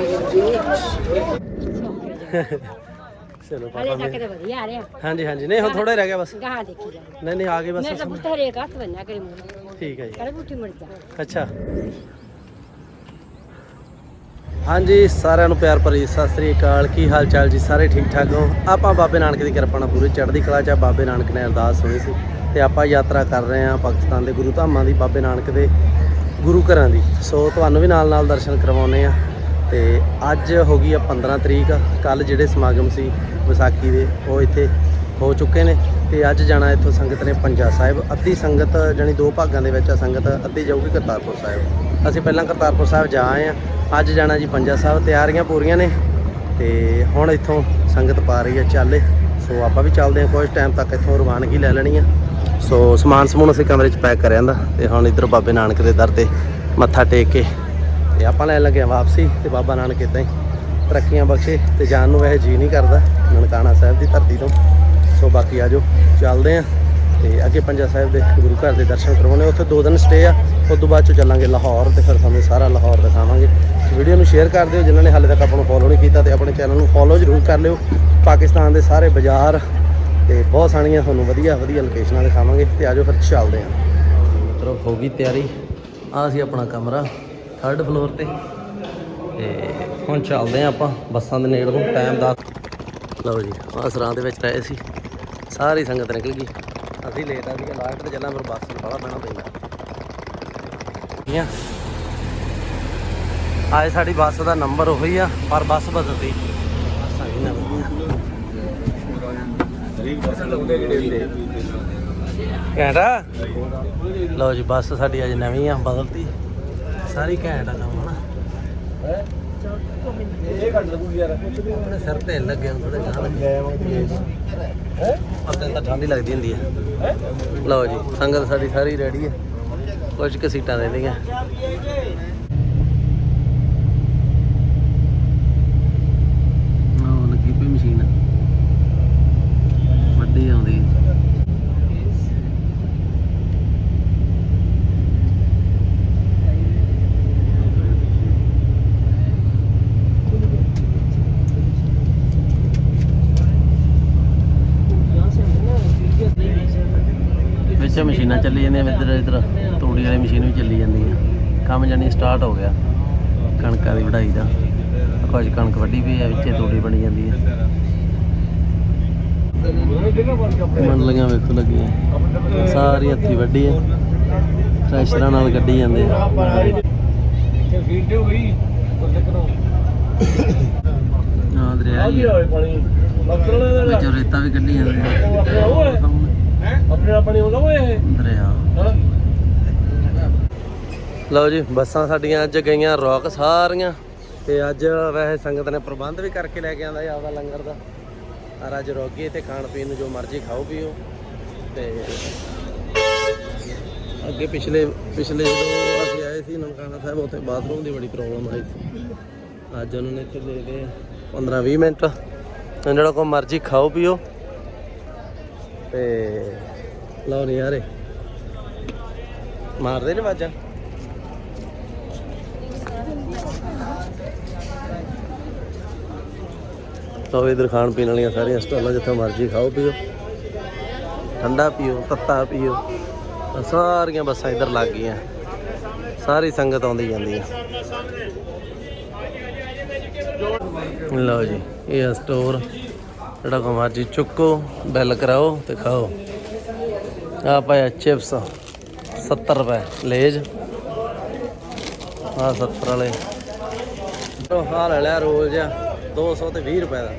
ਚਲੋ ਹਲੇ ਪਾਪਾ ਤੱਕ ਤੇ ਵਧੀਆ ਆ ਰਿਹਾ। ਹਾਂਜੀ ਹਾਂਜੀ। ਨਹੀਂ ਹੁਣ ਥੋੜਾ ਹੀ ਰਹਿ ਗਿਆ ਬਸ। ਗਾਹਾਂ ਦੇਖੀ ਜਾ। ਨਹੀਂ ਨਹੀਂ ਆ ਗਏ ਮੈਂ ਬਸ ਤਾਂ ਪੁੱਤ ਹਰੇਕ ਹੱਥ ਬੰਨਿਆ ਕਰੇ ਮੂੰਹ ਠੀਕ ਹੈ ਜੀ। ਕਰੇ ਬੁੱਟੀ ਮਰ ਜਾ। ਅੱਛਾ। ਹਾਂਜੀ ਸਾਰਿਆਂ ਨੂੰ ਪਿਆਰ ਭਰੀ ਸਤਿ ਸ੍ਰੀ ਅਕਾਲ। ਕੀ ਹਾਲ ਚਾਲ ਜੀ? ਸਾਰੇ ਠੀਕ ਠਾਕ ਹੋ? ਆਪਾਂ ਬਾਬੇ ਨਾਨਕ ਦੀ ਕਿਰਪਾ ਨਾਲ ਪੂਰੀ ਚੜ੍ਹਦੀ ਕਲਾ ਚ ਆ। ਬਾਬੇ ਨਾਨਕ ਨੇ ਅਰਦਾਸ ਸੁਣੀ ਸੀ। ਤੇ ਆਪਾਂ ਯਾਤਰਾ ਕਰ ਰਹੇ ਹਾਂ ਪਾਕਿਸਤਾਨ ਦੇ ਗੁਰੂ ਧਾਮਾਂ ਦੀ ਬਾਬੇ ਨਾਨਕ ਦੇ ਗੁਰੂ ਘਰਾਂ ਦੀ। ਸੋ ਤੁਹਾਨੂੰ ਵੀ ਨਾਲ ਨਾਲ ਦਰਸ਼ਨ ਕਰਵਾਉਨੇ ਆ ਤੇ ਅੱਜ ਹੋ ਗਈ ਆ 15 ਤਰੀਕ ਕੱਲ ਜਿਹੜੇ ਸਮਾਗਮ ਸੀ ਵਿਸਾਖੀ ਦੇ, ਉਹ ਇੱਥੇ ਹੋ ਚੁੱਕੇ ਨੇ ਤੇ ਅੱਜ ਜਾਣਾ ਇੱਥੋਂ ਸੰਗਤ ਨੇ ਪੰਜਾ ਸਾਹਿਬ, ਅੱਧੀ ਸੰਗਤ ਜਾਣੀ ਦੋ ਭਾਗਾਂ ਦੇ ਵਿੱਚ ਆ ਸੰਗਤ, ਅੱਧੀ ਜਾਊਗੀ ਕਰਤਾਰਪੁਰ ਸਾਹਿਬ। ਅਸੀਂ ਪਹਿਲਾਂ ਕਰਤਾਰਪੁਰ ਸਾਹਿਬ ਜਾ ਆਏ ਆ, ਅੱਜ ਜਾਣਾ ਜੀ ਪੰਜਾ ਸਾਹਿਬ, ਤਿਆਰੀਆਂ ਪੂਰੀਆਂ ਨੇ ਤੇ ਹੁਣ ਇੱਥੋਂ ਸੰਗਤ ਪਾ ਰਹੀ ਹੈ ਚਾਲੇ। ਸੋ ਆਪਾਂ ਵੀ ਚੱਲਦੇ ਹਾਂ ਕੁਝ ਟਾਈਮ ਤੱਕ ਇੱਥੋਂ ਰਵਾਨਗੀ ਲੈ ਲੈਣੀ ਆ। ਸੋ ਸਮਾਨ ਸਮੂਨ ਅਸੀਂ ਕਮਰੇ 'ਚ ਪੈਕ ਕਰਿਆ ਦਾ ਤੇ ਹੁਣ ਇੱਧਰ ਬਾਬੇ ਨਾਨਕ ਦੇ ਦਰ ਤੇ ਮੱਥਾ ਟੇਕ ਕੇ ਤੇ ਆਪਾਂ ਲੈਣ ਲੱਗੇ ਹਾਂ ਵਾਪਸੀ ਤੇ ਬਾਬਾ ਨਾਨਕ ਇਦਾਂ ਹੀ ਤਰੱਕੀਆਂ ਬਖਸ਼ੇ ਤੇ ਜਾਣ ਨੂੰ ਵੈਸੇ ਜੀ ਨਹੀਂ ਕਰਦਾ ਨਨਕਾਣਾ ਸਾਹਿਬ ਦੀ ਧਰਤੀ ਤੋਂ। ਸੋ ਬਾਕੀ ਆਜੋ ਚੱਲਦੇ ਆਂ ਤੇ ਅੱਗੇ ਪੰਜਾ ਸਾਹਿਬ ਦੇ ਗੁਰੂ ਘਰ ਦੇ ਦਰਸ਼ਨ ਕਰਵਾਉਣੇ ਉੱਥੇ ਦੋ ਦਿਨ ਸਟੇ ਆ, ਉਸ ਤੋਂ ਬਾਅਦ ਚ ਚੱਲਾਂਗੇ ਲਾਹੌਰ ਤੇ ਫਿਰ ਤੁਹਾਨੂੰ ਸਾਰਾ ਲਾਹੌਰ ਦਿਖਾਵਾਂਗੇ। ਵੀਡੀਓ ਨੂੰ ਸ਼ੇਅਰ ਕਰ ਦਿਓ, ਜਿਨ੍ਹਾਂ ਨੇ ਹਾਲੇ ਤੱਕ ਆਪਾਂ ਨੂੰ ਫੋਲੋ ਨਹੀਂ ਕੀਤਾ ਤੇ ਆਪਣੇ ਚੈਨਲ ਨੂੰ ਫੋਲੋ ਜ਼ਰੂਰ ਕਰ ਲਿਓ। ਪਾਕਿਸਤਾਨ ਦੇ ਸਾਰੇ ਬਾਜ਼ਾਰ ਤੇ ਬਹੁਤ ਸਾਰੀਆਂ ਤੁਹਾਨੂੰ ਵਧੀਆ ਵਧੀਆ ਲੋਕੇਸ਼ਨਾਂ ਦਿਖਾਵਾਂਗੇ ਤੇ ਆਜੋ ਫਿਰ ਚੱਲਦੇ ਆਂ। ਮਿੱਤਰੋ, ਹੋ ਗਈ ਤਿਆਰੀ। ਆ ਸੀ ਆਪਣਾ ਕਮਰਾ। ਥਰਡ ਫਲੋਰ ਤੇ। ਤੇ ਹੁਣ ਚੱਲਦੇ ਆਂ ਆਪਾਂ ਬੱਸਾਂ ਦੇ ਨੇੜੇ ਟਾਈਮ ਦਾ। ਲਓ ਜੀ, ਆਹ ਸਰਾਂ ਦੇ ਵਿੱਚ ਰਹੇ ਸੀ। ਸਾਰੀ ਸੰਗਤ ਨਿਕਲ ਗਈ। ਅਸੀਂ ਲੇਟ ਆ ਸੀਗੇ ਲਾਸਟ ਤੇ ਚੱਲਾਂ ਫਿਰ ਬੱਸ ਨੂੰ ਬੜਾ ਬਹਿਣਾ ਪੈਂਦਾ। ਆਏ ਸਾਡੀ ਬੱਸ ਦਾ ਨੰਬਰ ਉਹੀ ਆ, ਪਰ ਬੱਸ ਬਦਲਦੀ। ਬੱਸਾਂ ਵੀ ਨਵੀਆਂ ਘੈਂਟਾ ਲਓ ਜੀ, ਬੱਸ ਸਾਡੀ ਅੱਜ ਨਵੀਂ ਆ ਬਦਲਤੀ ਸਾਰੀ ਘੈਂਟ ਆ ਕੰਮ ਹਨਾ? ਆਪਣੇ ਸਿਰ ਤੇ ਲੱਗੇ ਥੋੜੇ ਜਿਹਾ ਲੱਗੇ ਪਤਾ ਤਾਂ ਠੰਡੀ ਲੱਗਦੀ ਹੁੰਦੀ ਹੈ? ਲਓ ਜੀ ਸੰਗਤ ਸਾਡੀ ਸਾਰੀ ਰੈਡੀ ਹੈ ਕੁਝ ਕੁ ਸੀਟਾਂ ਦੇ ਲਈਆਂ ਆਹ ਲੱਗੀ ਪਈ ਮਸ਼ੀਨ ਵੱਡੀ ਆਉਂਦੀ ਹੈ ਵਿੱਚ ਮਸ਼ੀਨਾਂ ਚੱਲੀ ਜਾਂਦੀਆਂ ਇੱਧਰ ਇੱਧਰ ਤੂੜੀ ਵਾਲੀ ਮਸ਼ੀਨ ਵੀ ਚੱਲੀ ਜਾਂਦੀ ਹੈ ਕੰਮ ਜਾਨੀ ਸਟਾਰਟ ਹੋ ਗਿਆ। ਕਣਕਾਂ ਦੀ ਵਢਾਈ ਦਾ। ਕੁਝ ਕਣਕ ਵੱਢੀ ਪਈ ਹੈ ਵਿੱਚੇ ਤੂੜੀ ਬਣੀ ਜਾਂਦੀ ਹੈ ਮੰਡਲੀਆਂ ਵੇਖੋ ਲੱਗੀਆਂ। ਸਾਰੀ ਹੱਥੀ ਵੱਢੀ ਹੈ ਟਰੈਕਟਰਾਂ ਨਾਲ ਗੱਡੀ ਜਾਂਦੇ ਆ। ਹਾਂ ਦਰਿਆ ਹੀ ਆ। ਵਿੱਚੋਂ ਰੇਤਾ ਵੀ ਕੱਢੀ ਜਾਂਦੇ ਆ। ਆਪਣੇ ਆਪਣੀ ਹੁੰਦਾ ਓਏ ਦਰਿਆ ਲਓ ਜੀ ਬੱਸਾਂ ਸਾਡੀਆਂ ਅੱਜ ਗਈਆਂ ਰੌਕ ਸਾਰੀਆਂ। ਤੇ ਅੱਜ ਵੈਸੇ ਸੰਗਤ ਨੇ ਪ੍ਰਬੰਧ ਵੀ ਕਰਕੇ ਲੈ ਕੇ ਆਂਦਾ ਜੀ ਆਪਦਾ ਲੰਗਰ ਦਾ। ਔਰ ਅੱਜ ਰੋਗੀ ਤੇ ਖਾਣ ਪੀਣ ਨੂੰ ਜੋ ਮਰਜ਼ੀ ਖਾਓ ਪੀਓ। ਤੇ ਅੱਗੇ ਪਿਛਲੇ ਪਿਛਲੇ ਜਦੋਂ ਅਸੀਂ ਆਏ ਸੀ ਨਨਕਾਣਾ ਸਾਹਿਬ ਉੱਥੇ ਬਾਥਰੂਮ ਦੀ ਬੜੀ ਪ੍ਰੋਬਲਮ ਆਈ ਸੀ। ਅੱਜ ਉਹਨਾਂ ਨੇ ਇੱਥੇ ਦੇ ਦੇ 15 20 ਮਿੰਟ। ਜਿਹੜਾ ਕੋ ਮਰਜ਼ੀ ਖਾਓ ਪੀਓ। ਤੇ ਲਓ ਨਜ਼ਾਰੇ ਮਾਰਦੇ ਨੇ ਵਾਜਾਂ ਲਓ ਇਧਰ ਖਾਣ ਪੀਣ ਵਾਲੀਆਂ ਸਾਰੀਆਂ ਸਟਾਲਾਂ ਜਿੱਥੇ ਮਰਜ਼ੀ ਖਾਓ, ਪੀਓ। ਠੰਡਾ ਪੀਓ, ਤੱਤਾ ਪੀਓ। ਸਾਰੀਆਂ ਬੱਸਾਂ ਇਧਰ ਲੱਗ ਗਈਆਂ। ਸਾਰੀ ਸੰਗਤ ਆਉਂਦੀ ਜਾਂਦੀ ਹੈ ਲਓ ਜੀ, ਇਹ ਸਟੋਰ ਜਿਹੜਾ ਕੋ ਮਰਜ਼ੀ ਚੁੱਕੋ, ਬੈਲ ਕਰਾਓ ਤੇ ਖਾਓ। ਆ ਪਾਇਆ ਚਿਪਸ 70 ਰੁਪਏ, ਲੇਜ। ਆ 70 ਵਾਲੇ। ਉਹ ਹਾਲ ਲੈ ਲਿਆ ਰੋਲ ਜਿਹਾ 200 ਤੇ 20 ਰੁਪਏ ਦਾ।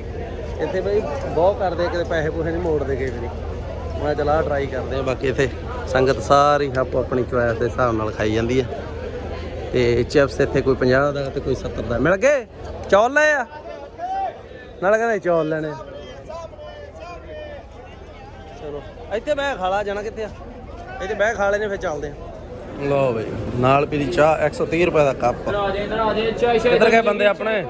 ਇੱਥੇ ਬਈ ਬਹੁਤ ਕਰਦੇ, ਕਿਤੇ ਪੈਸੇ ਪੂਸੇ ਨਹੀਂ ਮੋੜਦੇ ਕਈ ਵਾਰੀ ਮੈਂ ਚਲਾ ਟਰਾਈ ਕਰਦੇ ਆ ਬਾਕੀ ਇੱਥੇ ਸੰਗਤ ਸਾਰੀ ਆਪੋ ਆਪਣੀ ਚੁਆਇਸ ਦੇ ਹਿਸਾਬ ਨਾਲ ਖਾਈ ਜਾਂਦੀ ਆ। ਤੇ ਚਿਪਸ ਇੱਥੇ ਕੋਈ 50 ਦਾ ਤੇ ਕੋਈ 70 ਦਾ। ਮਿਲ ਗਏ? ਚੌਲ ਲੈ ਆ? ਨਾਲ ਕਹਿੰਦੇ ਚੌਲ ਲੈਣੇ ਆ। ਚਲੋ ਇੱਥੇ ਬਹਿ ਖਾਲਾ ਜਾਣਾ ਕਿੱਥੇ ਆ? ਇੱਥੇ ਬਹਿ ਖਾ ਲੈਨੇ ਫਿਰ ਚੱਲਦੇ ਆ। ਲਓ ਬਈ ਨਾਲ ਪੀਲੀ ਚਾਹ 130 ਰੁਪਏ ਦਾ ਕੱਪ। ਕਿੱਧਰ ਗਏ ਬੰਦੇ ਆਪਣੇ?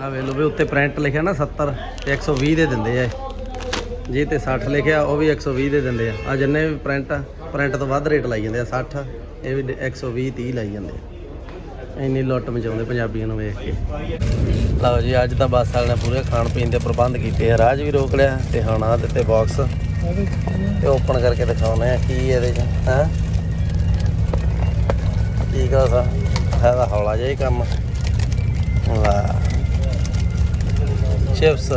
ਆ ਵੇ ਲੋ ਵੀ ਉੱਤੇ ਪ੍ਰਿੰਟ ਲਿਖਿਆ ਨਾ 70 ਤੇ 120 ਦੇ ਦਿੰਦੇ ਆ ਇਹ। ਜੇ ਤੇ 60 ਲਿਖਿਆ ਉਹ ਵੀ 120 ਦੇ ਦਿੰਦੇ ਆ। ਆ ਜਿੰਨੇ ਵੀ ਪ੍ਰਿੰਟ ਆ ਪ੍ਰਿੰਟ ਤੋਂ ਵੱਧ ਰੇਟ ਲਾਈ ਜਾਂਦੇ ਆ 60 ਇਹ ਵੀ 120 30 ਲਾਈ ਜਾਂਦੇ ਆ। ਇੰਨੀ ਲੁੱਟ ਮਚਾਉਂਦੇ ਪੰਜਾਬੀਆਂ ਨੂੰ ਵੇਖ ਕੇ। ਲਓ ਜੀ ਅੱਜ ਤਾਂ ਬੱਸ ਵਾਲਿਆਂ ਨੇ ਪੂਰੇ ਖਾਣ ਪੀਣ ਦੇ ਪ੍ਰਬੰਧ ਕੀਤੇ ਆ। ਰਾਜ ਵੀ ਰੋਕ ਲਿਆ ਤੇ ਹੁਣ ਆ ਦਿੱਤੇ ਬਾਕਸ ਤੇ ਓਪਨ ਕਰਕੇ ਦਿਖਾਉਣੇ ਆ ਕੀ ਇਹਦੇ ਚ, ਹੈ? ਕੀ ਕਹਦਾ ਹੈ ਤਾਂ ਹੌਲਾ ਜਿਹਾ ਹੀ ਕੰਮ। ਲਾ ਚਿਪਸ।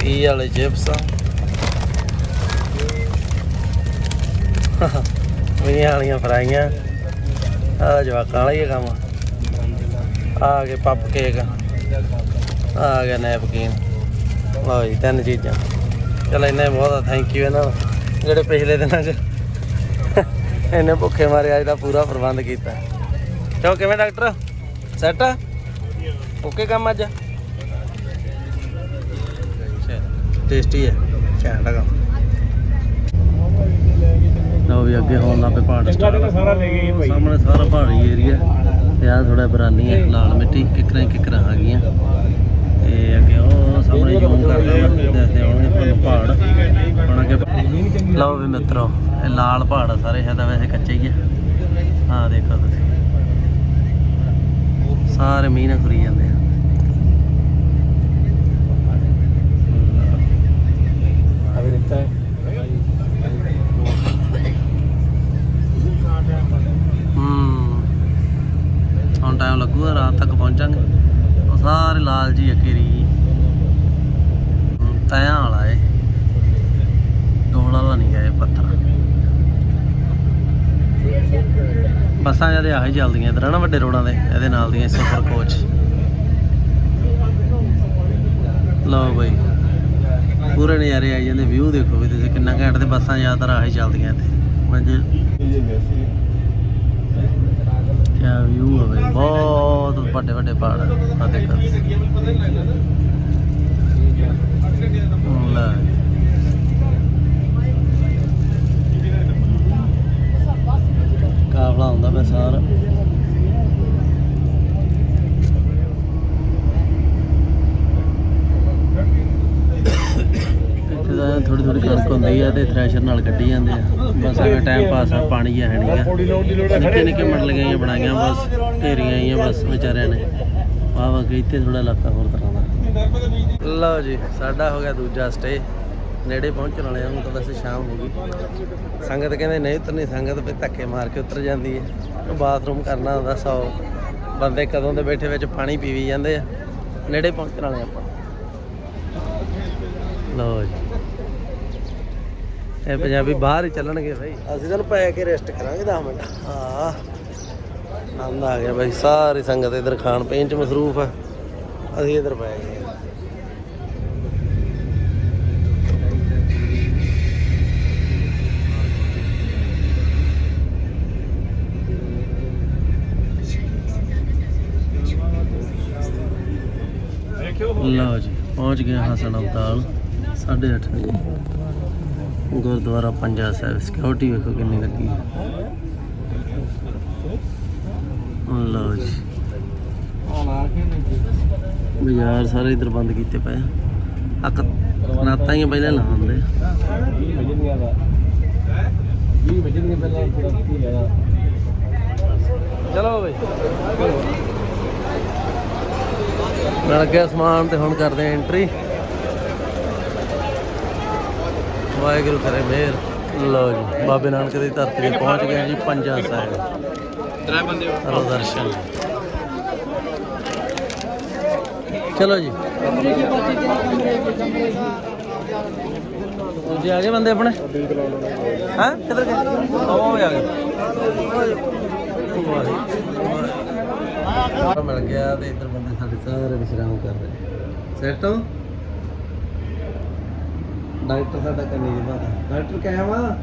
ਕੀ ਵਾਲੇ ਚਿਪਸ। ਵੀਆਂ ਵਾਲੀਆਂ ਫਰਾਈਆਂ। ਆ ਜਵਾਕਾਂ ਵਾਲਾ ਹੀ ਕੰਮ। ਆ ਗਏ ਪੱਪ ਕੇਕ। ਆ ਗਿਆ ਨੈਪਕਿਨ। ਲਓ ਜੀ, ਤਿੰਨ ਚੀਜ਼ਾਂ। ਚਲ ਇੰਨੇ ਬਹੁਤ ਆ ਥੈਂਕ ਯੂ ਇਹਨਾਂ ਜਿਹੜੇ ਪਿਛਲੇ ਦਿਨਾਂ 'ਚ ਇਹਨੇ ਭੁੱਖੇ ਮਾਰੇ ਅੱਜ ਦਾ ਪੂਰਾ ਪ੍ਰਬੰਧ ਕੀਤਾ। ਕਿਉਂ ਕਿਵੇਂ ਡਾਕਟਰ? ਸੈਟ ਆ? ਓਕੇ ਕੰਮ ਅੱਜ? ਟੇਸਟੀ ਹੈ ਘੈਂਟ ਹੈਗਾ ਲਓ ਵੀ ਅੱਗੇ ਹੋਣ ਲੱਗ ਪਏ ਪਹਾੜ ਚੰਗਾ ਤੇ ਸਾਰਾ ਲੈ ਗਏ ਭਾਈ। ਸਾਹਮਣੇ ਸਾਰਾ ਪਹਾੜੀ ਏਰੀਆ ਤੇ ਆ ਥੋੜਾ ਬਰਾਨੀ ਹੈ ਲਾਲ ਮਿੱਟੀ ਕਿਕਰਾਂ ਕਿਕਰਾਂ ਆ ਗਈਆਂ। ਤੇ ਅੱਗੇ ਸਾਹਮਣੇ ਜ਼ੂਮ ਕਰਦਾ ਮੈਂ ਦੱਸਦੇ ਆਉਣਗੇ ਤੁਹਾਨੂੰ ਪਹਾੜ ਹੁਣ ਅੱਗੇ ਲਓ ਵੀ ਮਿੱਤਰੋ, ਇਹ ਲਾਲ ਪਹਾੜ ਆ ਸਾਰੇ ਹੈ ਵੈਸੇ ਕੱਚੇ ਹੀ ਆ। ਆ ਦੇਖੋ ਤੁਸੀਂ। ਸਾਰੇ ਮੀਂਹ ਨਾਲ ਖੁਰੀ ਜਾਂਦੇ ਆ ਅਭੀ ਦਿੱਤਾ ਹੈ ਹੂੰ ਹੁਣ ਟਾਈਮ ਲੱਗੂਗਾ ਰਾਤ ਤੱਕ ਪਹੁੰਚਾਂਗੇ ਉਹ ਸਾਰੇ ਲਾਲ ਜੀ ਅਕੇਰੀ ਤਾਇਆ ਵਾਲਾ ਏ ਡੋਲ ਵਾਲਾ ਨਹੀਂ ਗਏ ਪੱਥਰ ਬੱਸਾਂ ਜਦੇ ਆਹੀ ਚੱਲਦੀਆਂ ਇਧਰ ਨਾ ਵੱਡੇ ਰੋਡਾਂ ਦੇ, ਇਹਦੇ ਨਾਲ ਦੀਆਂ ਸੁਪਰ ਕੋਚ ਲਓ ਬਈ। ਪੂਰੇ ਨਜ਼ਾਰੇ ਆਈ ਜਾਂਦੇ ਵਿਊ ਦੇਖੋ ਵੀ ਤੁਸੀਂ ਕਿੰਨਾ ਘੈਂਟ ਤੇ ਬੱਸਾਂ ਜ਼ਿਆਦਾਤਰ ਆਹੀ ਚੱਲਦੀਆਂ ਇੱਥੇ। ਮੰਜੇ ਕਿਆ ਵਿਊ ਹੈ ਬਈ, ਬਹੁਤ ਵੱਡੇ ਵੱਡੇ ਪਹਾੜ ਆ। ਦੇਖੋ। ਲੈ। ਕਾਫਲਾ ਹੁੰਦਾ ਪਿਆ ਸਾਰ ਇੱਥੇ ਤਾਂ ਥੋੜੀ ਥੋੜੀ ਕਣਕ ਹੁੰਦੀ ਆ ਤੇ ਥ੍ਰੈਸ਼ਰ ਨਾਲ ਕੱਢੀ ਜਾਂਦੇ ਆ। ਬਸ ਐਵੇਂ ਟਾਈਮ ਪਾਸ ਆ, ਪਾਣੀ ਜਿਹਾ ਹੈ ਨਹੀਂਗਾ ਨਿੱਕੇ ਨਿੱਕੇ ਮੜ ਲਗਾਈਆਂ ਬਣਾਈਆਂ, ਬਸ ਢੇਰੀਆਂ ਆਈਆਂ ਬਸ ਵਿਚਾਰਿਆਂ ਨੇ। ਵਾਹ ਵਾਹ, ਕਿ ਇੱਥੇ ਥੋੜਾ ਇਲਾਕਾ ਹੋਰ ਤਰ੍ਹਾਂ ਦਾ। ਲਓ ਜੀ, ਸਾਡਾ ਹੋ ਗਿਆ ਦੂਜਾ ਸਟੇ ਨੇੜੇ ਪਹੁੰਚਣ ਵਾਲੇ ਹਾਂ ਹੁਣ ਤਾਂ ਵੈਸੇ ਸ਼ਾਮ ਹੋ ਗਈ। ਸੰਗਤ ਕਹਿੰਦੇ, ਨਹੀਂ ਉਤਰਨੀ, ਸੰਗਤ ਵੀ ਧੱਕੇ ਮਾਰ ਕੇ ਉਤਰ ਜਾਂਦੀ ਹੈ। ਬਾਥਰੂਮ ਕਰਨਾ ਹੁੰਦਾ ਸੌ। ਬੰਦੇ ਕਦੋਂ ਦੇ ਬੈਠੇ ਵਿੱਚ ਪਾਣੀ ਪੀਵੀ ਜਾਂਦੇ ਆ। ਨੇੜੇ ਪਹੁੰਚਣ ਵਾਲੇ ਆਪਾਂ। ਲਓ ਜੀ। ਇਹ ਪੰਜਾਬੀ ਬਾਹਰ ਹੀ ਚੱਲਣਗੇ ਭਾਈ ਅਸੀਂ ਤੁਹਾਨੂੰ ਪੈ ਕੇ ਰੈਸਟ ਕਰਾਂਗੇ 10 ਮਿੰਟ। ਹਾਂ। ਆਨੰਦ ਆ ਗਿਆ ਭਾਈ ਸਾਰੀ ਸੰਗਤ ਇਧਰ ਖਾਣ ਪੀਣ ਚ ਮਸਰੂਫ ਆ। ਅਸੀਂ ਇਧਰ ਪੈ ਗਏ ਲਓ ਜੀ ਪਹੁੰਚ ਗਏ ਹਸਨ ਅਬਦਾਲ 8:30 ਵਜੇ। ਗੁਰਦੁਆਰਾ ਪੰਜਾ ਸਾਹਿਬ ਸਿਕਿਉਰਿਟੀ ਵੇਖੋ ਕਿੰਨੀ ਲੱਗੀ। ਲਓ ਜੀ। ਬਾਜ਼ਾਰ ਸਾਰੇ ਇਧਰ ਬੰਦ ਕੀਤੇ ਪਏ ਆ। ਅੱਕ ਹੀ ਪਹਿਲਾਂ ਲਾਉਂਦੇ ਵਜਨੀਆਂ ਦਾ 20 ਪਹਿਲਾਂ ਚਲੋ ਬਈ। ਮਿਲ ਗਿਆ ਸਮਾਨ ਤੇ ਹੁਣ ਕਰਦੇ ਆ ਐਂਟਰੀ ਵਾਹਿਗੁਰੂ ਕਰੇ ਮਿਹਰ। ਲਓ ਜੀ ਬਾਬੇ ਨਾਨਕ ਦੀ ਧਰਤੀ ਤੇ ਪਹੁੰਚ ਗਏ ਜੀ ਪੰਜਾ ਸਾਹਿਬ। ਤਰੇ ਬੰਦੇ ਕਰੋ ਦਰਸ਼ਨ। ਚਲੋ ਜੀ। ਦੂਜੇ ਆ ਗਏ ਬੰਦੇ ਆਪਣੇ? ਹਾਂ? ਕਿੱਧਰ ਗਏ? ਉਹ ਆ ਗਏ। ਮਿਲ ਗਿਆ ਤੇ ਇੱਧਰ ਬੰਦੇ ਸਾਡੇ ਸਾਰੇ ਵਿਸ਼ਰਾਮ ਕਰ ਰਹੇ ਸੈਟ ਹੋ ਡਾਕਟਰ ਸਾਡਾ ਕੰਨੀ ਜੀ ਡਾਕਟਰ ਕਿਹਾ ਵਾ?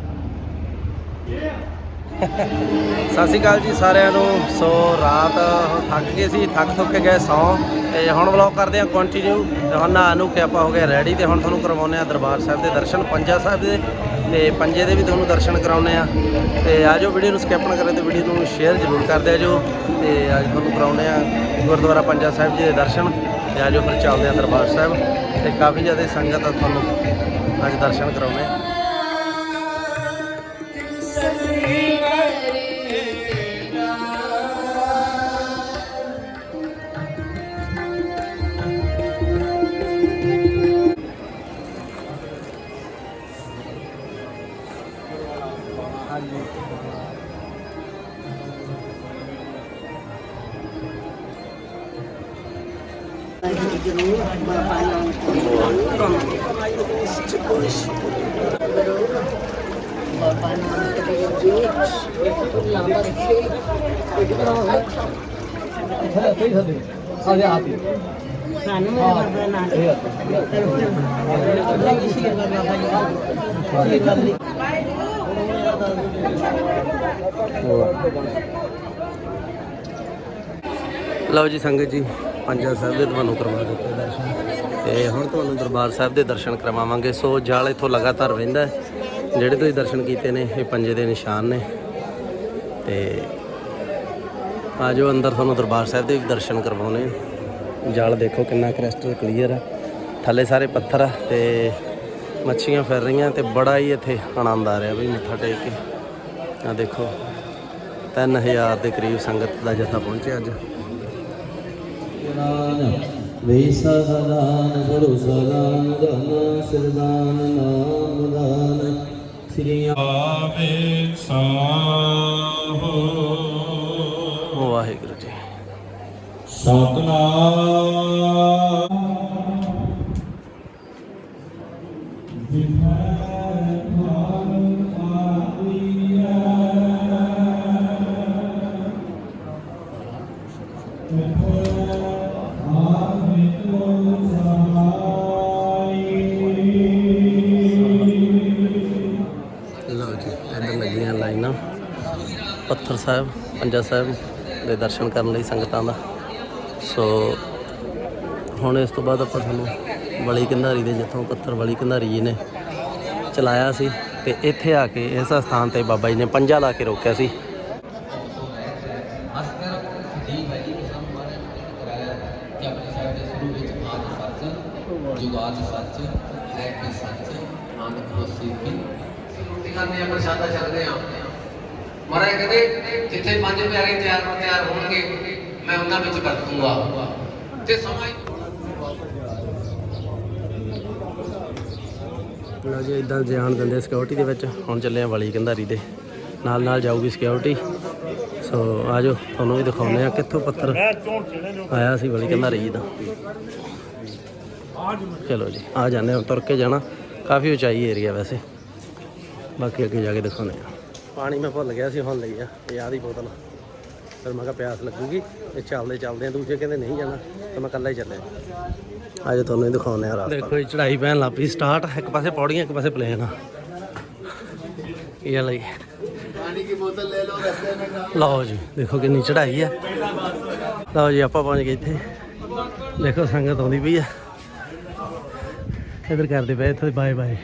ਸਤਿ ਸ਼੍ਰੀ ਅਕਾਲ ਜੀ ਸਾਰਿਆਂ ਨੂੰ। ਸੋ ਰਾਤ ਥੱਕ ਗਏ ਸੀ, ਥੱਕ ਥੁੱਕ ਕੇ ਗਏ ਸੌ। ਤੇ ਹੁਣ ਵਲੌਗ ਕਰਦੇ ਆ ਕੰਟੀਨਿਊ ਤੇ ਹੁਣ ਨਹਾ ਨੂੰ ਕਿ ਆਪਾਂ ਹੋ ਗਏ ਰੈਡੀ ਤੇ ਹੁਣ ਤੁਹਾਨੂੰ ਕਰਵਾਉਂਦੇ ਆ ਦਰਬਾਰ ਸਾਹਿਬ ਦੇ ਦਰਸ਼ਨ, ਪੰਜਾ ਸਾਹਿਬ ਦੇ ਤੇ ਪੰਜੇ ਦੇ ਵੀ ਤੁਹਾਨੂੰ ਦਰਸ਼ਨ ਕਰਾਉਂਦੇ ਆ ਤੇ ਆਜੋ ਵੀਡੀਓ ਨੂੰ ਸਕਿਪ ਨਾ ਕਰੇ ਤੇ ਵੀਡੀਓ ਨੂੰ ਸ਼ੇਅਰ ਜ਼ਰੂਰ ਕਰ ਦਿਆ ਜੋ। ਤੇ ਅੱਜ ਤੁਹਾਨੂੰ ਕਰਾਉਂਦੇ ਆ ਗੁਰਦੁਆਰਾ ਪੰਜਾ ਸਾਹਿਬ ਜੀ ਦੇ ਦਰਸ਼ਨ। ਤੇ ਆਜੋ ਫਿਰ ਚੱਲਦੇ ਆ ਦਰਬਾਰ ਸਾਹਿਬ। ਤੇ ਕਾਫੀ ਜ਼ਿਆਦਾ ਸੰਗਤ ਆ ਤੁਹਾਨੂੰ। आज दर्शन करोगे Jangan lupa like, share, ਲਓ ਜੀ ਸੰਗਤ ਜੀ ਪੰਜਾ ਸਾਹਿਬ ਦੇ ਤੁਹਾਨੂੰ ਕਰਵਾ ਦਿੱਤੇ ਦਰਸ਼ਨ। ਤੇ ਹੁਣ ਤੁਹਾਨੂੰ ਦਰਬਾਰ ਸਾਹਿਬ ਦੇ ਦਰਸ਼ਨ ਕਰਵਾਵਾਂਗੇ। ਸੋ ਜਾਲ ਇੱਥੋਂ ਲਗਾਤਾਰ ਵਹਿੰਦਾ ਜਿਹੜੇ ਤੁਸੀਂ ਦਰਸ਼ਨ ਕੀਤੇ ਨੇ, ਇਹ ਪੰਜੇ ਦੇ ਨਿਸ਼ਾਨ ਨੇ। ਤੇ ਆਜੋ ਅੰਦਰ ਤੁਹਾਨੂੰ ਦਰਬਾਰ ਸਾਹਿਬ ਦੇ ਦਰਸ਼ਨ ਕਰਵਾਉਣੇ ਆ। ਜਲ ਦੇਖੋ ਕਿੰਨਾ ਕ੍ਰਿਸਟਲ ਕਲੀਅਰ ਆ। ਥੱਲੇ ਸਾਰੇ ਪੱਥਰ ਆ ਤੇ ਮੱਛੀਆਂ ਫਿਰ ਰਹੀਆਂ ਤੇ ਬੜਾ ਹੀ ਇੱਥੇ ਆਨੰਦ ਆ ਰਿਹਾ ਬਈ ਮੱਥਾ ਟੇਕ ਕੇ। ਆ ਦੇਖੋ 3000 ਦੇ ਕਰੀਬ ਸੰਗਤ ਦਾ ਜਥਾ ਪਹੁੰਚਿਆ ਅੱਜ। ਵੇਸਾ ਸਦਾਨ ਗੁਰੂ ਸਦਾਨ ਧਨ ਸਿਰਦਾਨ ਨਾਮ ਦਾਨ ਸ੍ਰੀ ਆਵੇ ਸਾਹੋ ਵਾਹਿਗੁਰੂ ਜੀ ਸਤਨਾਮ ਸਾਹਿਬ, ਪੰਜਾ ਸਾਹਿਬ ਦੇ ਦਰਸ਼ਨ ਕਰਨ ਲਈ ਸੰਗਤਾਂ ਦਾ। ਸੋ ਹੁਣ ਇਸ ਤੋਂ ਬਾਅਦ ਆਪਾਂ ਤੁਹਾਨੂੰ ਬਲੀ ਕੰਧਾਰੀ ਦੇ ਜਿੱਥੋਂ ਪੱਤਰ ਬਲੀ ਕੰਧਾਰੀ ਜੀ ਨੇ ਚਲਾਇਆ ਸੀ ਤੇ ਇੱਥੇ ਆ ਕੇ ਇਸ ਸਥਾਨ ਤੇ ਬਾਬਾ ਜੀ ਨੇ ਪੰਜਾ ਲਾ ਕੇ ਰੋਕਿਆ ਸੀ ਜੁਗਾਦ ਸੱਚ ਹੈ ਕਿ ਸੱਚ ਨਾਨਕ ਹੋਸੀ ਕੀ ਤੇ ਕਰਨੇ ਆ ਪ੍ਰਸ਼ਾਦਾ ਛਕਦੇ ਆ ਮਹਾਰਾਜ ਕਹਿੰਦੇ ਜਿੱਥੇ ਪੰਜ ਪਿਆਰੇ ਤਿਆਰ ਨੂੰ ਤਿਆਰ ਹੋਣਗੇ ਮੈਂ ਉਹਨਾਂ ਵਿੱਚ ਵਰਤੂੰਗਾ ਤੇ ਸਮਾਂ ਹੀ ਲਓ ਜੀ ਇਦਾਂ ਜਾਣ ਦਿੰਦੇ ਸਿਕਿਉਰਿਟੀ ਦੇ ਵਿੱਚ। ਹੁਣ ਚੱਲੇ ਆ ਵਾਲੀ ਕੰਧਾਰੀ ਦੇ। ਨਾਲ ਨਾਲ ਜਾਊਗੀ ਸਿਕਿਉਰਿਟੀ ਸੋ ਆਜੋ, ਤੁਹਾਨੂੰ ਵੀ ਦਿਖਾਉਂਦੇ ਆ ਕਿੱਥੋਂ ਪੱਥਰ ਆਇਆ ਸੀ ਵਲੀ ਕੰਧਾਰੀ ਜੀ ਦਾ। ਚਲੋ ਜੀ, ਆ ਜਾਂਦੇ ਹਾਂ ਤੁਰ ਕੇ ਜਾਣਾ। ਕਾਫੀ ਉਚਾਈ ਏਰੀਆ ਵੈਸੇ। ਬਾਕੀ ਅੱਗੇ ਜਾ ਕੇ ਦਿਖਾਉਂਦੇ ਆ। ਪਾਣੀ ਮੈਂ ਭੁੱਲ ਗਿਆ ਸੀ, ਹੁਣ ਲਈ ਆ। ਇਹ ਆਹ ਦੀ ਬੋਤਲ ਫਿਰ ਮੈਂ ਕਿਹਾ ਪਿਆਸ ਲੱਗੂਗੀ ਇਹ ਚੱਲਦੇ ਚੱਲਦੇ ਆ, ਦੂਜੇ ਕਹਿੰਦੇ ਨਹੀਂ ਜਾਣਾ, ਤਾਂ ਮੈਂ ਇਕੱਲਾ ਹੀ ਚੱਲਿਆ। ਅੱਜ ਤੁਹਾਨੂੰ ਹੀ ਦਿਖਾਉਂਦੇ ਆ ਰਾਸਤਾ ਦੇਖੋ ਇਹ ਚੜਾਈ ਪੈਣ ਲੱਗ ਪਈ ਸਟਾਰਟ ਇੱਕ ਪਾਸੇ ਪੌੜੀਆਂ, ਇੱਕ ਪਾਸੇ ਪਲੇਨ। ਆ ਇਹ ਲਈ ਪਾਣੀ ਦੀ ਬੋਤਲ ਲੈ ਲਓ ਰਸਤੇ ਵਿੱਚ ਲਓ ਜੀ, ਦੇਖੋ ਕਿੰਨੀ ਚੜਾਈ ਆ। ਲਓ ਜੀ, ਆਪਾਂ ਪਹੁੰਚ ਗਏ ਇੱਥੇ। ਦੇਖੋ ਸੰਗਤ ਆਉਂਦੀ ਪਈ ਆ। ਇਧਰ ਕਰਦੇ ਪਏ, ਇੱਥੇ ਬਾਏ ਬਾਏ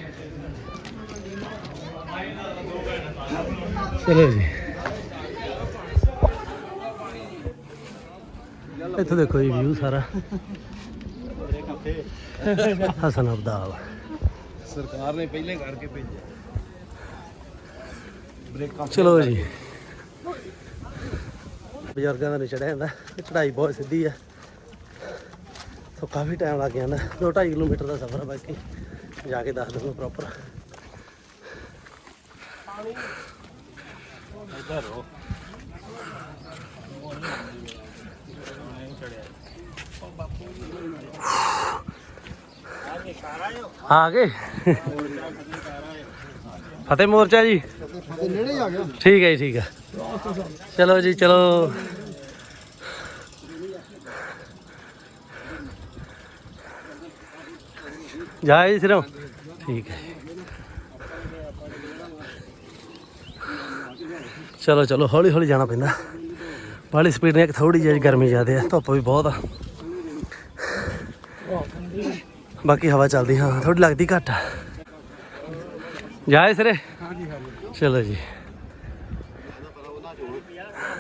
ਚਲੋ ਜੀ। ਇੱਥੇ ਦੇਖੋ ਜੀ ਵਿਊ ਸਾਰਾ। ਹਸਨ ਅਬਦਾਲ। ਸਰਕਾਰ ਨੇ ਪਹਿਲੇ ਕਰਕੇ ਭੇਜਿਆ। ਬ੍ਰੇਕਾਂ ਚਲੋ ਜੀ। ਬਜ਼ੁਰਗਾਂ ਦਾ ਨਹੀਂ ਚੜਿਆ ਜਾਂਦਾ। ਚੜਾਈ ਬਹੁਤ ਸਿੱਧੀ ਆ। ਸੋ ਕਾਫੀ ਟਾਈਮ ਲੱਗ ਜਾਂਦਾ 2.5 ਕਿਲੋਮੀਟਰ ਦਾ ਸਫ਼ਰ ਆ ਬਾਕੀ। ਜਾ ਕੇ ਦੱਸ ਦੂੰਗਾ ਪ੍ਰੋਪਰ ਆ ਗਏ। ਫਤਿਹ ਮੋਰਚਾ ਜੀ। ਨੇੜੇ ਆ ਗਿਆ ਠੀਕ ਹੈ ਜੀ, ਠੀਕ ਹੈ। ਚਲੋ ਜੀ, ਚਲੋ। ਜਾਏ ਸਿਰੋਂ। ਠੀਕ ਹੈ। ਚਲੋ ਚਲੋ ਹੌਲੀ ਹੌਲੀ ਜਾਣਾ ਪੈਂਦਾ। ਬਾਹਲੀ ਸਪੀਡ ਨਹੀਂ ਥੋੜੀ ਜਿਹੀ ਗਰਮੀ ਜ਼ਿਆਦੇ ਆ, ਧੁੱਪ ਵੀ ਬਹੁਤ ਆ। ਬਾਕੀ ਹਵਾ ਚੱਲਦੀ ਹਾਂ ਥੋੜੀ ਲੱਗਦੀ ਘੱਟ ਆ। ਜਾਏ ਸਿਰੇ ਚਲੋ ਜੀ।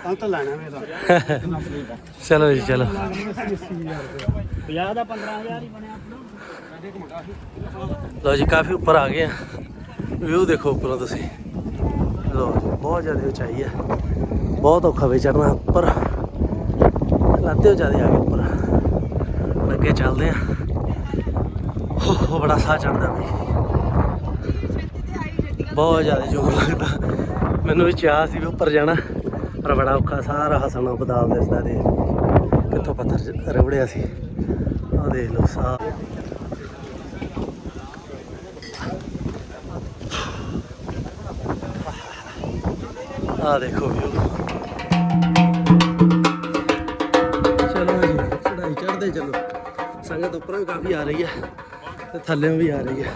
ਤਾਂ ਤਾਂ ਲੈਣਾ ਮੇਰਾ ਚਲੋ ਜੀ ਚਲੋ। 50 ਦਾ 15000 ਹੀ ਬਣਿਆ ਲਓ ਜੀ ਕਾਫੀ ਉੱਪਰ ਆ ਗਏ ਆ। ਵਿਊ ਦੇਖੋ ਉੱਪਰੋਂ ਤੁਸੀਂ। ਜੀ, ਬਹੁਤ ਜ਼ਿਆਦਾ ਉਚਾਈ ਹੈ ਬਹੁਤ ਔਖਾ ਵੇ ਚੜਨਾ ਉੱਪਰ। ਲੱਤੇ ਜ਼ਿਆਦਾ ਆ ਗਏ ਉੱਪਰ। ਅੱਗੇ ਚੱਲਦੇ ਆ। ਹੋ ਬੜਾ ਸਾਹ ਚੜਦਾ ਬਈ ਬਹੁਤ ਜ਼ਿਆਦਾ ਜੋਰ ਲੱਗਦਾ। ਮੈਨੂੰ ਵੀ ਚਾਹ ਸੀ ਵੀ ਉੱਪਰ ਜਾਣਾ, ਪਰ ਬੜਾ ਔਖਾ ਸਾਰਾ ਹਸਣਾ ਬਦਾਲ ਦਿਸਦਾ ਦੇ ਕਿੱਥੋਂ ਪੱਥਰ ਰਵੜਿਆ ਸੀ। ਆਹ ਦੇਖ ਲਓ ਸਾਹ। ਆਹ ਦੇਖੋ ਵੀਊ ਚਲੋ ਜੀ ਚੜਾਈ ਚੜਦੇ ਚਲੋ। ਸੰਗਤ ਉੱਪਰੋਂ ਕਾਫੀ ਆ ਰਹੀ ਹੈ। ਤੇ ਥੱਲੇੋਂ ਵੀ ਆ ਰਹੀ ਹੈ।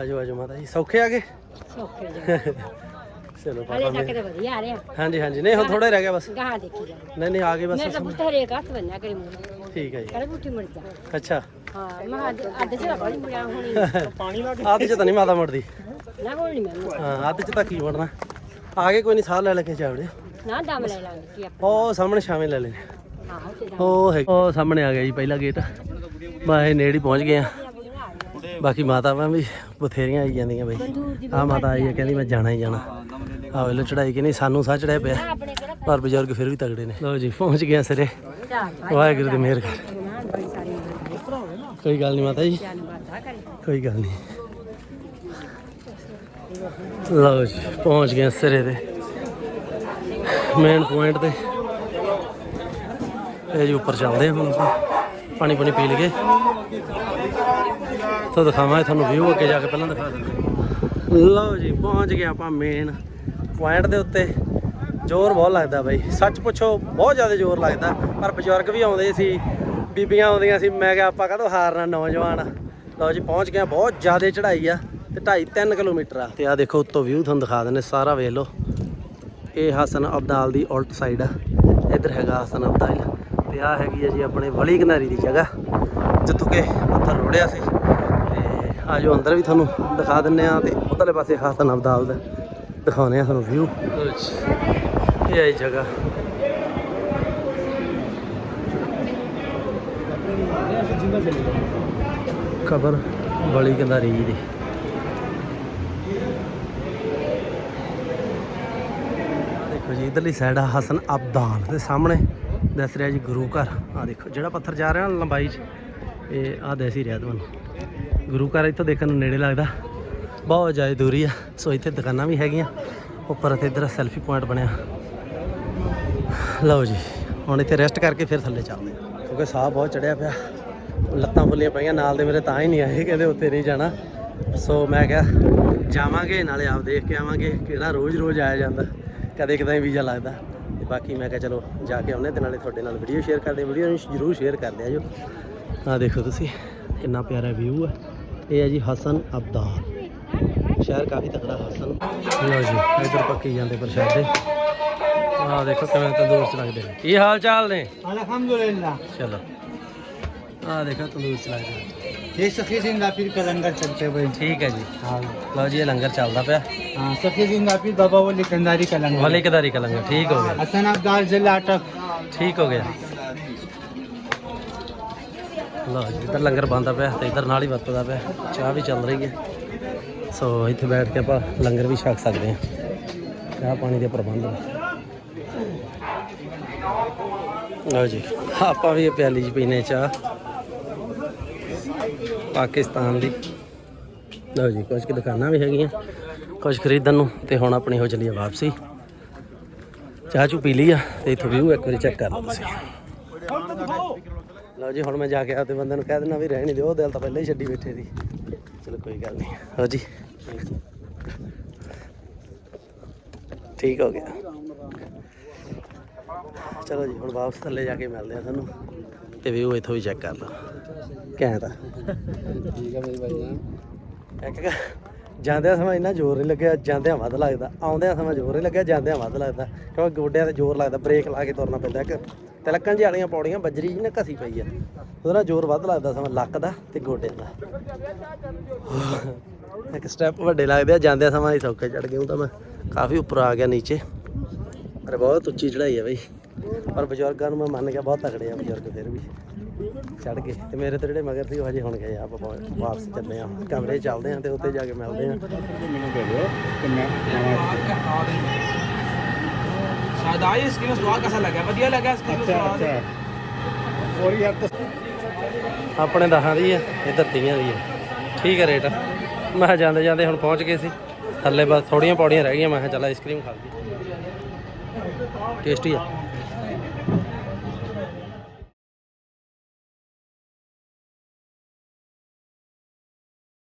ਆਜੋ ਆਜੋ ਮਾਤਾ ਜੀ ਸੌਖੇ ਆ ਗਏ? ਸੌਖੇ ਜੀ ਚਲੋ ਹਲੇ ਪਾਪਾ ਤੱਕ ਮੇਰੇ। ਤੇ ਵਧੀਆ ਆ ਰਿਹਾ। ਹਾਂਜੀ ਹਾਂਜੀ। ਨਹੀਂ ਹੁਣ ਥੋੜਾ ਰਹਿ ਗਿਆ ਬਸ। ਗਾਹਾਂ ਦੇਖੀ ਜਾ ਨਹੀਂ ਨਹੀਂ ਆ ਗਏ ਬਸ ਤਾਂ ਪੁੱਤ ਹਰੇਕ ਹੱਥ ਬੰਨਿਆ ਕਰੇ ਮੂੰਹ ਠੀਕ ਹੈ ਜੀ। ਕਰੇ ਬੁੱਟੀ ਮਰ ਜਾ। ਅੱਛਾ। ਹਾਂ ਮੈਂ ਅੱਜ ਅੱਜ ਚ ਬੜੀ ਮੁੜਿਆ ਹੋਣੀ ਆਦ ਚ ਤਾਂ ਨਹੀਂ ਮਾਤਾ ਮੁੜਦੀ। ਨਾ ਕੋਲ ਨਹੀਂ ਮੈਨੂੰ ਹਾਂ ਅੱਧ ਚ ਤਾਂ ਕੀ ਮੁੜਨਾ। ਆ ਗਏ ਕੋਈ ਨਹੀਂ ਸਾਹ ਲੈ ਲੈ ਕੇ ਜਾਵੜੇ। ਨਾ ਦਮ ਲੈ ਲਾਂਗੇ ਕੀ ਆਪਾਂ। ਉਹ ਸਾਹਮਣੇ ਛਾਵੇਂ ਲੈ ਲੈਣੇ ਹਾਂ ਉੱਥੇ ਜਾ ਉਹ ਹੈ ਉਹ ਸਾਹਮਣੇ ਆ ਗਿਆ ਜੀ ਪਹਿਲਾ ਗੇਟ। ਬਸ ਇਹ ਨੇੜੇ ਪਹੁੰਚ ਗਏ ਆ ਬਾਕੀ ਮਾਤਾਵਾਂ ਵੀ ਬਥੇਰੀਆਂ ਆਈ ਜਾਂਦੀਆਂ ਬਈ। ਆ ਮਾਤਾ ਆਈ ਹੈ ਕਹਿੰਦੀ ਮੈਂ ਜਾਣਾ ਹੀ ਜਾਣਾ। ਆ ਵੇਲੇ ਚੜਾਈ ਕਿ ਨਹੀਂ ਸਾਨੂੰ ਸਾਹ ਚੜਿਆ ਪਿਆ। ਪਰ ਬਜ਼ੁਰਗ ਫਿਰ ਵੀ ਤਗੜੇ ਨੇ। ਲਓ ਜੀ ਪਹੁੰਚ ਗਏ ਸਿਰੇ। ਵਾਹਿਗੁਰੂ ਦੀ ਮਿਹਰ ਕਰ। ਕੋਈ ਗੱਲ ਨਹੀਂ ਮਾਤਾ ਜੀ। ਕੋਈ ਗੱਲ ਨਹੀਂ। ਲਓ ਜੀ ਪਹੁੰਚ ਗਏ ਸਿਰੇ ਤੇ। ਮੇਨ ਪੁਆਇੰਟ ਤੇ। ਇਹ ਜੀ ਉੱਪਰ ਚੱਲਦੇ ਆ ਹੁਣ ਪਾਣੀ ਪਾਣੀ ਪੀ ਲਈਏ। ਤਾਂ ਦਿਖਾਵਾਂ ਤੁਹਾਨੂੰ ਵਿਊ ਅੱਗੇ ਜਾ ਕੇ ਪਹਿਲਾਂ ਦਿਖਾ ਦਿੰਦੇ। ਲਓ ਜੀ, ਪਹੁੰਚ ਗਏ ਆਪਾਂ ਮੇਨ ਪੁਆਇੰਟ ਦੇ ਉੱਤੇ। ਜ਼ੋਰ ਬਹੁਤ ਲੱਗਦਾ ਬਾਈ। ਸੱਚ ਪੁੱਛੋ, ਬਹੁਤ ਜ਼ਿਆਦਾ ਜ਼ੋਰ ਲੱਗਦਾ। ਪਰ ਬਜ਼ੁਰਗ ਵੀ ਆਉਂਦੇ ਸੀ, ਬੀਬੀਆਂ ਆਉਂਦੀਆਂ ਸੀ। ਮੈਂ ਕਿਹਾ ਆਪਾਂ ਕਦੋਂ ਹਾਰਨਾ ਨੌਜਵਾਨ? ਲਓ ਜੀ, ਪਹੁੰਚ ਗਏ ਬਹੁਤ ਜ਼ਿਆਦਾ ਚੜ੍ਹਾਈ ਆ ਤੇ 2.5 3 ਕਿਲੋਮੀਟਰ ਆ। ਤੇ ਆ ਦੇਖੋ, ਉੱਤੋਂ ਵਿਊ ਤੁਹਾਨੂੰ ਦਿਖਾ ਦਿੰਦੇ, ਸਾਰਾ ਵੇਖ ਲਓ। ਇਹ ਹਸਨ ਅਬਦਾਲ ਦੀ ਉਲਟ ਸਾਈਡ ਆ। ਇੱਧਰ ਹੈਗਾ ਹਸਨ ਅਬਦਾਲ। ਤੇ ਆ ਹੈਗੀ ਆ ਜੀ ਆਪਣੇ ਵਲੀ ਕਿਨਾਰੀ ਦੀ ਜਗ੍ਹਾ ਜਿੱਥੋਂ ਕਿ ਪੱਥਰ ਰੋੜਿਆ ਸੀ। ਤੇ ਆ ਜੋ ਅੰਦਰ ਵੀ ਤੁਹਾਨੂੰ ਦਿਖਾ ਦਿੰਨੇ ਆ ਤੇ ਉਧਰਲੇ ਪਾਸੇ ਹਸਨ ਅਬਦਾਲ ਦਾ ਦਿਖਾਉਨੇ ਆ ਤੁਹਾਨੂੰ ਵਿਊ ਇਹ ਹੈ ਜਗ੍ਹਾ। ਕਬਰ ਬਲੀ ਕਿਨਾਰੀ ਦੀ। ਜੀ, ਇਧਰਲੀ ਸਾਈਡ ਆ ਹਸਨ ਅਬਦਾਨ ਦੇ ਸਾਹਮਣੇ। ਦੱਸ ਰਿਹਾ ਜੀ ਗੁਰੂ ਘਰ। ਆ ਦੇਖੋ, ਜਿਹੜਾ ਪੱਥਰ ਜਾ ਰਿਹਾ ਨਾ ਲੰਬਾਈ 'ਚ, ਇਹ ਆ ਦਿਸ ਹੀ ਰਿਹਾ ਤੁਹਾਨੂੰ ਗੁਰੂ ਘਰ ਇੱਥੋਂ ਦੇਖਣ ਨੂੰ ਨੇੜੇ ਲੱਗਦਾ। ਬਹੁਤ ਜ਼ਿਆਦਾ ਦੂਰੀ ਆ। ਸੋ ਇੱਥੇ ਦੁਕਾਨਾਂ ਵੀ ਹੈਗੀਆਂ। ਉੱਪਰ ਤੇ ਇਧਰ ਸੈਲਫੀ ਪੁਆਇੰਟ ਬਣਿਆ। ਲਓ ਜੀ, ਹੁਣ ਇੱਥੇ ਰੈਸਟ ਕਰਕੇ ਫਿਰ ਥੱਲੇ ਚੱਲਦੇ ਹਾਂ। ਕਿਉਂਕਿ ਸਾਹ ਬਹੁਤ ਚੜਿਆ ਪਿਆ। ਲੱਤਾਂ ਫੁੱਲੀਆਂ ਪਈਆਂ, ਨਾਲ ਦੇ ਮੇਰੇ ਤਾਂ ਹੀ ਨਹੀਂ ਆਏ, ਕਹਿੰਦੇ ਉੱਤੇ ਨਹੀਂ ਜਾਣਾ। ਸੋ ਮੈਂ ਕਿਹਾ, ਜਾਵਾਂਗੇ, ਨਾਲੇ ਆਪ ਦੇਖ ਕੇ ਆਵਾਂਗੇ, ਕਿਹੜਾ ਰੋਜ਼-ਰੋਜ਼ ਆਇਆ ਜਾਂਦਾ। ਕਦੇ ਕਦੇ ਵੀਜ਼ਾ ਲੱਗਦਾ। ਤੇ ਬਾਕੀ ਮੈਂ ਕਿਹਾ ਚਲੋ ਜਾ ਕੇ ਆਉਨੇ ਤੇ ਨਾਲੇ ਤੁਹਾਡੇ ਨਾਲ ਵੀਡੀਓ ਸ਼ੇਅਰ ਕਰਦੇ ਵੀਡੀਓ ਨੂੰ ਜਰੂਰ ਸ਼ੇਅਰ ਕਰ ਦਿਆ ਜੋ। ਆ ਦੇਖੋ ਤੁਸੀਂ ਇੰਨਾ ਪਿਆਰਾ ਵਿਊ ਹੈ ਇਹ ਹੈ ਜੀ ਹਸਨ ਅਬਦਾਰ। ਸ਼ਹਿਰ ਕਾਫੀ ਤਕੜਾ ਹਸਨ। ਲੋ ਜੀ ਇਧਰ ਪੱਕੇ ਜਾਂਦੇ ਪ੍ਰਸ਼ਾਦੇ ਆ ਦੇਖੋ ਕਿਵੇਂ ਤੰਦੂਰ ਚ ਲੱਗਦੇ ਨੇ। ਕੀ ਹਾਲ ਚਾਲ ਨੇ? ਅਲਹਮਦੁਲਿਲਾ। ਚਲੋ। ਆ ਦੇਖੋ ਤੰਦੂਰ ਚ ਲੱਗਦੇ ਨੇ। ये सखी जिंदा पीर का लंगर चलते हुए ਠੀਕ ਹੈ ਜੀ हाँ ਲਓ ਜੀ ਇਹ ਲੰਗਰ ਚੱਲਦਾ ਪਿਆ हाँ सखी जिंदा पीर बाबा वली कंदारी का लंगर ਵਲੀ ਕਦਾਰੀ ਕਾ ਲੰਗਰ ਠੀਕ ਹੋ ਗਿਆ हसन अब्दाल जिला अटक ਠੀਕ ਹੋ ਗਿਆ ਲਓ ਜੀ ਇੱਧਰ ਲੰਗਰ ਬੰਦਾ ਪਿਆ ਤੇ ਇੱਧਰ ਨਾਲ ਹੀ ਵਰਤਦਾ ਪਿਆ ਚਾਹ ਵੀ ਚੱਲ ਰਹੀ ਹੈ ਸੋ ਇੱਥੇ ਬੈਠ ਕੇ ਆਪਾਂ ਲੰਗਰ ਵੀ ਛਕ ਸਕਦੇ ਹਾਂ ਚਾਹ ਪਾਣੀ ਦੇ ਪ੍ਰਬੰਧ ਨੇ ਲਓ ਜੀ ਆਪਾਂ ਵੀ ਇਹ ਪਿਆਲੀ 'ਚ ਪੀਨੇ ਚਾਹ ਪਾਕਿਸਤਾਨ ਦੀ ਲਓ ਜੀ ਕੁਝ ਕੁ ਦੁਕਾਨਾਂ ਵੀ ਹੈਗੀਆਂ ਕੁਝ ਖਰੀਦਣ ਨੂੰ, ਤੇ ਹੁਣ ਆਪਣੀ ਹੋ ਚੱਲੀ ਆ ਵਾਪਸੀ। ਚਾਹ ਚੂ ਪੀ ਲਈ ਆ, ਤੇ ਇਥੋਂ ਵਿਊ ਇੱਕ ਵਾਰੀ ਚੈੱਕ ਕਰ ਲਓ ਤੁਸੀਂ। ਲਓ ਜੀ, ਹੁਣ ਮੈਂ ਜਾ ਕੇ ਆਪਦੇ ਬੰਦੇ ਨੂੰ ਕਹਿ ਦਿੰਦਾ ਵੀ ਰਹਿਣ ਹੀ ਦਿਓ ਦਿਲ ਤਾਂ ਪਹਿਲਾਂ ਹੀ ਛੱਡੀ ਬੈਠੇ ਸੀ ਚਲੋ ਕੋਈ ਗੱਲ ਨਹੀਂ। ਲਓ ਜੀ। ਠੀਕ ਹੋ ਗਿਆ। ਚਲੋ ਜੀ, ਹੁਣ ਵਾਪਸ ਥੱਲੇ ਜਾ ਕੇ ਮਿਲਦੇ ਆ ਤੁਹਾਨੂੰ। ਤੇ ਵੀ ਉਹ ਇਥੋਂ ਵੀ ਚੈੱਕ ਕਰ ਲਓ ਘੈਂਟ ਠੀਕ ਹੈ ਮੇਰੇ ਭਾਈ ਇੱਕ ਜਾਂਦਿਆਂ ਸਮਾਂ ਇੰਨਾ ਜ਼ੋਰ ਨਹੀਂ ਲੱਗਿਆ ਜਾਂਦਿਆਂ ਵੱਧ ਲੱਗਦਾ। ਆਉਂਦਿਆਂ ਸਮਾਂ ਜ਼ੋਰ ਨਹੀਂ ਲੱਗਿਆ ਜਾਂਦਿਆਂ ਵੱਧ ਲੱਗਦਾ। ਕਿਉਂਕਿ ਗੋਡਿਆਂ ਤੇ ਜ਼ੋਰ ਲੱਗਦਾ ਬ੍ਰੇਕ ਲਾ ਕੇ ਤੁਰਨਾ ਪੈਂਦਾ। ਇੱਕ ਤਿਲਕਾਂ ਜਿਹੀ ਵਾਲੀਆਂ ਪੌੜੀਆਂ ਬੱਜਰੀ ਜੀ ਨਾ ਘਸੀ ਪਈ ਆ। ਉਹਦਾ ਨਾਲ ਜ਼ੋਰ ਵੱਧ ਲੱਗਦਾ ਸਮਾਂ ਲੱਕ ਦਾ ਤੇ ਗੋਡੇ ਦਾ। ਇੱਕ ਸਟੈਪ ਵੱਡੇ ਲੱਗਦੇ ਆ ਜਾਂਦਿਆਂ ਸਮਾਂ ਹੀ ਸੌਕੇ ਚੜ ਗਏ। ਉਹ ਤਾਂ ਮੈਂ ਕਾਫੀ ਉੱਪਰ ਆ ਗਿਆ ਨੀਚੇ। ਪਰ ਬਹੁਤ ਉੱਚੀ ਚੜਾਈ ਆ ਬਈ। ਪਰ ਬਜ਼ੁਰਗਾਂ ਨੂੰ ਮੈਂ ਮੰਨ ਗਿਆ ਬਹੁਤ ਤਕੜੇ ਆ ਬਜ਼ੁਰਗ ਫਿਰ ਵੀ। ਚੜ ਗਏ ਤੇ ਮੇਰੇ ਤੇ ਜਿਹੜੇ ਮਗਰ ਸੀ ਉਹ ਹਜੇ ਹੁਣ ਗਏ ਆ ਵਾਪਸ ਚੱਲੇ ਆ। ਕਮਰੇ ਚੱਲਦੇ ਆ ਤੇ ਉੱਤੇ ਜਾ ਕੇ ਮਿਲਦੇ ਆ। ਸ਼ਾਇਦ ਆਈ ਇਸ ਕਿਨੂੰ ਸਵਾਦ ਕਿਸਾ ਲੱਗਾ ਵਧੀਆ ਲੱਗਾ ਇਸ ਕਿਨੂੰ ਸਵਾਦ? ਹੋਰ ਆਪਣੇ ਦਹਾਂ ਦੀ ਹੈ ਠੀਕ ਹੈ ਰੇਟ। ਮੈਂ ਜਾਂਦੇ ਜਾਂਦੇ ਹੁਣ ਪਹੁੰਚ ਗਏ ਸੀ। ਥੱਲੇ ਬਸ ਥੋੜੀਆਂ ਪੌੜੀਆਂ ਰਹਿ ਗਈਆਂ ਮੈਂ ਕਿਹਾ ਚੱਲ ਆਈਸਕ੍ਰੀਮ ਖਾ ਲਈਏ। ਟੇਸਟੀ ਆ।